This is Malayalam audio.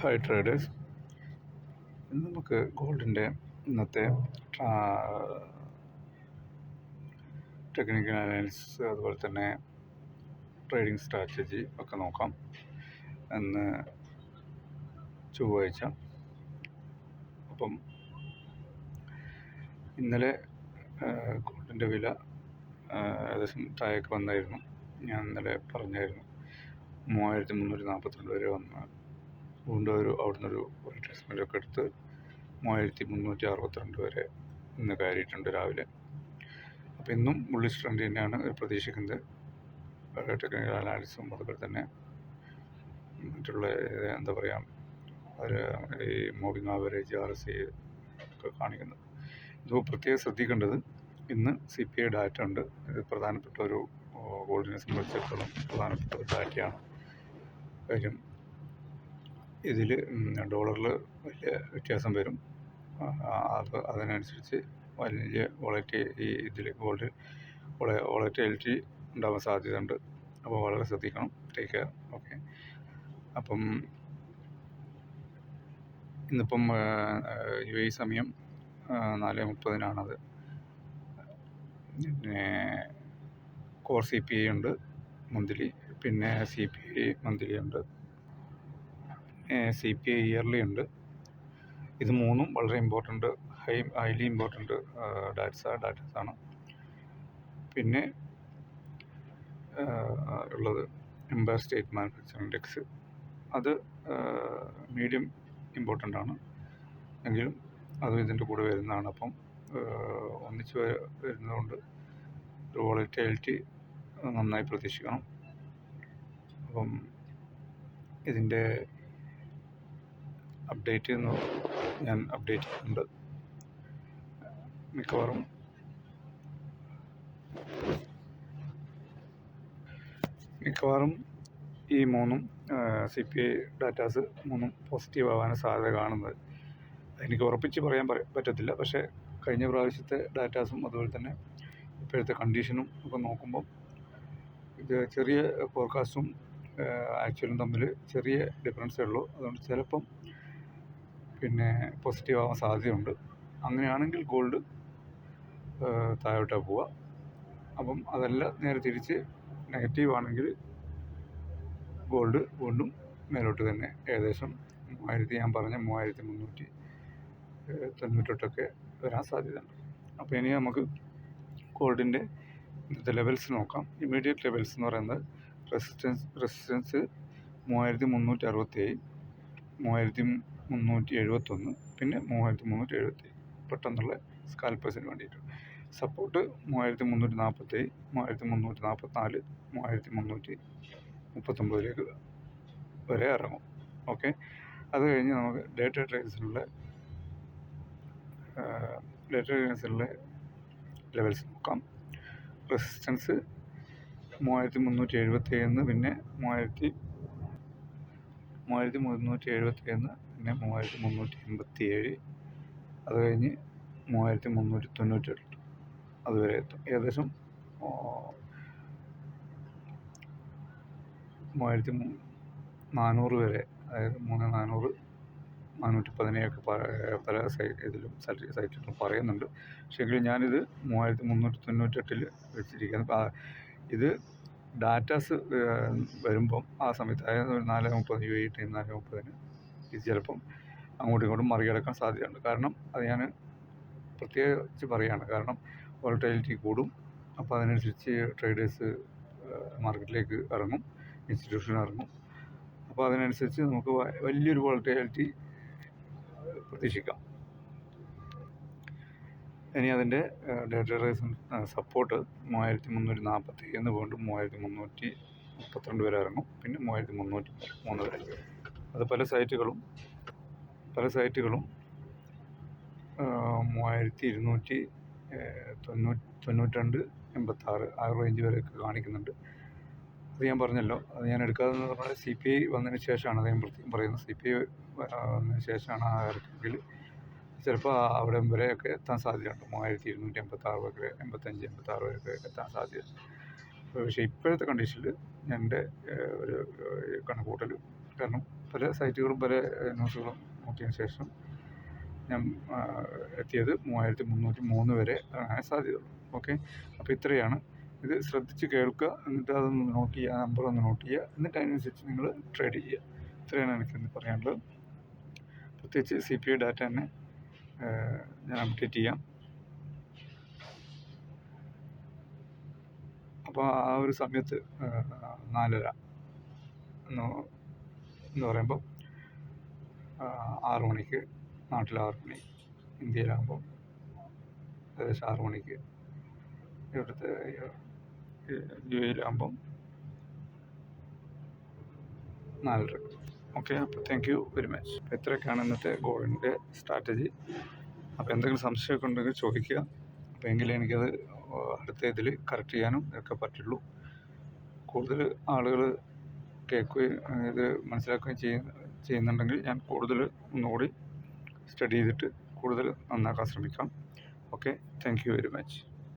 ഹായ് ട്രേഡേഴ്സ് ഇന്ന് നമുക്ക് ഗോൾഡിന്റെ ഇന്നത്തെ ടെക്നിക്കൽ അനാലിസിസ് അതുപോലെ തന്നെ ട്രേഡിംഗ് സ്ട്രാറ്റജി ഒക്കെ നോക്കാം. എന്ന് ചൊവ്വാഴ്ച. അപ്പം ഇന്നലെ ഗോൾഡിന്റെ വില ഏകദേശം താഴേക്ക് വന്നായിരുന്നു. ഞാൻ ഇന്നലെ പറഞ്ഞായിരുന്നു. മൂവായിരത്തി മുന്നൂറ്റി നാൽപ്പത്തിരണ്ട് വരെ വന്ന്. വീണ്ടും ഒരു അവിടുന്ന് ഒരു റിട്രേസ്മെന്റ് ഒക്കെ എടുത്ത് മൂവായിരത്തി മുന്നൂറ്റി അറുപത്തിരണ്ട് വരെ ഇന്ന് കയറിയിട്ടുണ്ട് രാവിലെ. അപ്പോൾ ഇന്നും ബുള്ളിഷ് ട്രെൻഡ് തന്നെയാണ് പ്രതീക്ഷിക്കുന്നത്. ടെക്നിക്കൽ അനാലിസും അതുപോലെ തന്നെ മറ്റുള്ള എന്താ പറയുക ഒരു ഈ മൂവിങ് ആവറേജ് ആർ എസ് ഒക്കെ കാണിക്കുന്നത്. ഇതിപ്പോൾ പ്രത്യേകം ശ്രദ്ധിക്കേണ്ടത് ഇന്ന് സി പി ഐ ഡാറ്റ ഉണ്ട്. ഇത് പ്രധാനപ്പെട്ട ഒരു ഗോൾഡിനെ സംബന്ധിച്ചിടത്തോളം പ്രധാനപ്പെട്ട ഒരു ഡാറ്റയാണ് കാര്യം ഇതിൽ ഡോളറിൽ വലിയ വ്യത്യാസം വരും. അത് അതിനനുസരിച്ച് വലിയ വോളറ്റി ഈ ഇതിൽ ഗോൾഡ് വോളറ്റിലിറ്റി ഉണ്ടാവാൻ സാധ്യതയുണ്ട്. അപ്പോൾ വളരെ ശ്രദ്ധിക്കണം. ടേക്ക് കെയർ ഓക്കെ അപ്പം ഇന്നിപ്പം യു എ സമയം നാല് മുപ്പതിനാണത്. പിന്നെ കോർ സി പി ഐ ഉണ്ട് മന്ത്ലി. പിന്നെ സി പി ഐ മന്ത്ലി ഉണ്ട്. സി പി ഐ ഇയർലി ഉണ്ട്. ഇത് മൂന്നും വളരെ ഇമ്പോർട്ടന്റ് ഹൈ ഹൈലി ഇമ്പോർട്ടന്റ് ഡാറ്റ്സ് ഡാറ്റാസ് ആണ്. പിന്നെ ഉള്ളത് എംപയർ സ്റ്റേറ്റ് മാനുഫാക്ചറിംഗ് ഇൻഡെക്സ് അത് മീഡിയം ഇമ്പോർട്ടന്റ് ആണ്. എങ്കിലും അതും ഇതിന്റെ കൂടെ വരുന്നതാണ്. അപ്പം ഒന്നിച്ച് വരുന്നതുകൊണ്ട് ഒരു വോളറ്റിലിറ്റി നന്നായി പ്രതീക്ഷിക്കണം. അപ്പം ഇതിന്റെ അപ്ഡേറ്റ് ചെയ്യുന്നു. ഞാൻ അപ്ഡേറ്റ് ചെയ്യുന്നുണ്ട്. മിക്കവാറും മിക്കവാറും ഈ മൂന്നും സി പി ഐ ഡാറ്റാസ് മൂന്നും പോസിറ്റീവ് ആവാനാണ് സാധ്യത കാണുന്നത്. എനിക്ക് ഉറപ്പിച്ച് പറയാൻ പറ- പറ്റത്തില്ല. പക്ഷേ കഴിഞ്ഞ പ്രാവശ്യത്തെ ഡാറ്റാസും അതുപോലെ തന്നെ ഇപ്പോഴത്തെ കണ്ടീഷനും ഒക്കെ നോക്കുമ്പം ഇത് ചെറിയ ഫോർകാസ്റ്റും ആക്ച്വലും തമ്മിൽ ചെറിയ ഡിഫറൻസേ ഉള്ളൂ. അതുകൊണ്ട് ചിലപ്പം പിന്നെ പോസിറ്റീവ് ആവാൻ സാധ്യതയുണ്ട്. അങ്ങനെയാണെങ്കിൽ ഗോൾഡ് താഴോട്ടാണ് പോവുക. അപ്പം അതല്ല നേരെ തിരിച്ച് നെഗറ്റീവ് ആണെങ്കിൽ ഗോൾഡ് വീണ്ടും മേലോട്ട് തന്നെ. ഏകദേശം മൂവായിരത്തി ഞാൻ പറഞ്ഞ മൂവായിരത്തി മുന്നൂറ്റി തൊണ്ണൂറ്റൊട്ടൊക്കെ വരാൻ സാധ്യതയുണ്ട്. അപ്പോൾ ഇനി നമുക്ക് ഗോൾഡിന്റെ ഇന്നത്തെ ലെവൽസ് നോക്കാം. ഇമ്മീഡിയറ്റ് ലെവൽസ് എന്ന് പറയുന്നത് റെസിസ്റ്റൻസ് റെസിസ്റ്റൻസ് മൂവായിരത്തി മുന്നൂറ്റി അറുപത്തി ഏഴ് മൂവായിരത്തി മുന്നൂറ്റി എഴുപത്തൊന്ന് പിന്നെ മൂവായിരത്തി മുന്നൂറ്റി എഴുപത്തി പെട്ടെന്നുള്ള സ്കാൽപ്പേഴ്സിന് വേണ്ടിയിട്ട്. സപ്പോർട്ട് മൂവായിരത്തി മുന്നൂറ്റി നാൽപ്പത്തേഴ് മൂവായിരത്തി മുന്നൂറ്റി നാൽപ്പത്തിനാല് മൂവായിരത്തി മുന്നൂറ്റി മുപ്പത്തൊമ്പതിലേക്ക് വരെ ഇറങ്ങും. ഓക്കെ? അത് കഴിഞ്ഞ് നമുക്ക് ഡേറ്റ ട്രേഡ്സിനുള്ള ഡേറ്റ ട്രേഡ്സിലുള്ള ലെവൽസ് നോക്കാം. റെസിസ്റ്റൻസ് മൂവായിരത്തി മുന്നൂറ്റി എഴുപത്തി ഏഴിന്ന് പിന്നെ മൂവായിരത്തി മൂവായിരത്തി മുന്നൂറ്റി എഴുപത്തി ഏഴിന്ന് പിന്നെ മൂവായിരത്തി മുന്നൂറ്റി എൺപത്തി ഏഴ് അത് കഴിഞ്ഞ് മൂവായിരത്തി മുന്നൂറ്റി തൊണ്ണൂറ്റെട്ട് അതുവരെ എത്തും. ഏകദേശം മൂവായിരത്തി നാനൂറ് വരെ അതായത് മൂന്ന് നാനൂറ് നാനൂറ്റി പതിനേഴൊക്കെ പല ഇതിലും സൈറ്റ് സൈറ്റിലും പറയുന്നുണ്ട്. പക്ഷേ എങ്കിലും ഞാനിത് മൂവായിരത്തി മുന്നൂറ്റി തൊണ്ണൂറ്റെട്ടിൽ വെച്ചിരിക്കുന്നത് ഇത് ഡാറ്റാസ് വരുമ്പം ആ സമയത്ത് അതായത് നാല് മുപ്പത് യു എ ടൈം നാല് മുപ്പതിന് ഇത് ചിലപ്പം അങ്ങോട്ടും ഇങ്ങോട്ടും മറികടക്കാൻ സാധ്യതയുണ്ട്. കാരണം അത് ഞാൻ പ്രത്യേകിച്ച് പറയുകയാണ് കാരണം വോളറ്റൈലിറ്റി കൂടും. അപ്പോൾ അതിനനുസരിച്ച് ട്രേഡേഴ്സ് മാർക്കറ്റിലേക്ക് ഇറങ്ങും. ഇൻസ്റ്റിറ്റ്യൂഷൻ ഇറങ്ങും. അപ്പോൾ അതിനനുസരിച്ച് നമുക്ക് വലിയൊരു വോളറ്റൈലിറ്റി പ്രതീക്ഷിക്കാം. ഇനി അതിന്റെ ഡേറ്റ സപ്പോർട്ട് മൂവായിരത്തി മുന്നൂറ്റി നാൽപ്പത്തി എന്ന് വീണ്ടും മൂവായിരത്തി മുന്നൂറ്റി മുപ്പത്തിരണ്ട് വരെ ഇറങ്ങും. പിന്നെ മൂവായിരത്തി മുന്നൂറ്റി മൂന്ന് വരെ അത് പല സൈറ്റുകളും പല സൈറ്റുകളും മൂവായിരത്തി ഇരുന്നൂറ്റി തൊണ്ണൂറ്റി തൊണ്ണൂറ്റിരണ്ട് എൺപത്താറ് ആ റേഞ്ച് വരെയൊക്കെ കാണിക്കുന്നുണ്ട്. അത് ഞാൻ പറഞ്ഞല്ലോ അത് ഞാൻ എടുക്കാതെന്ന് പറഞ്ഞാൽ സി പി ഐ വന്നതിന് ശേഷമാണ് അത് ഞാൻ പ്രത്യേകം പറയുന്നത് സി പി ഐ വന്നതിന് ശേഷമാണ് ആ ഇറക്കെങ്കിൽ ചിലപ്പോൾ അവിടെ വരെയൊക്കെ എത്താൻ സാധ്യതയുണ്ട്. മൂവായിരത്തി ഇരുന്നൂറ്റി എൺപത്താറ് വരെ എൺപത്തഞ്ച് എൺപത്താറ് വരെയൊക്കെ എത്താൻ സാധ്യത. പക്ഷേ ഇപ്പോഴത്തെ കണ്ടീഷനിൽ എന്റെ ഒരു കണക്കൂട്ടൽ കാരണം പല സൈറ്റുകളും പല ന്യൂസുകളും നോക്കിയതിന് ശേഷം ഞാൻ എത്തിയത് മൂവായിരത്തി മുന്നൂറ്റി മൂന്ന് വരെ സാധ്യതയുള്ളൂ. ഓക്കെ? അപ്പോൾ ഇത്രയാണ്. ഇത് ശ്രദ്ധിച്ച് കേൾക്കുക എന്നിട്ട് അതൊന്ന് നോട്ട് ചെയ്യുക ആ നമ്പർ ഒന്ന് നോട്ട് ചെയ്യുക എന്നിട്ട് അതിനനുസരിച്ച് നിങ്ങൾ ട്രേഡ് ചെയ്യുക. ഇത്രയാണ് എനിക്കിന്ന് പറയാനുള്ളത്. പ്രത്യേകിച്ച് സി പി ഐ ഡാറ്റ തന്നെ ഞാൻ അപ്ഡേറ്റ് ചെയ്യാം. അപ്പോൾ ആ ഒരു സമയത്ത് നാലര എന്ന് പറയുമ്പോൾ ആറ് മണിക്ക് നാട്ടിൽ ആറു മണി ഇന്ത്യയിലാകുമ്പോൾ ഏകദേശം ആറു മണിക്ക് ഇവിടുത്തെ യു നാലര. ഓക്കെ അപ്പോൾ താങ്ക് യു വെരി മച്ച് അപ്പോൾ ഇത്രയൊക്കെയാണ് ഇന്നത്തെ ഗോൾഡിന്റെ സ്ട്രാറ്റജി അപ്പോൾ എന്തെങ്കിലും സംശയമൊക്കെ ഉണ്ടെങ്കിൽ ചോദിക്കുക. അപ്പോൾ എങ്കിലേ എനിക്കത് അടുത്ത ഇതിൽ കറക്റ്റ് ചെയ്യാനും ഒക്കെ പറ്റുള്ളൂ. കൂടുതൽ ആളുകൾ കേൾക്കുകയും ഇത് മനസ്സിലാക്കുകയും ചെയ്യുന്ന ചെയ്യുന്നുണ്ടെങ്കിൽ ഞാൻ കൂടുതൽ ഒന്നുകൂടി സ്റ്റഡി ചെയ്തിട്ട് കൂടുതൽ നന്നാക്കാൻ ശ്രമിക്കാം. Okay thank you very much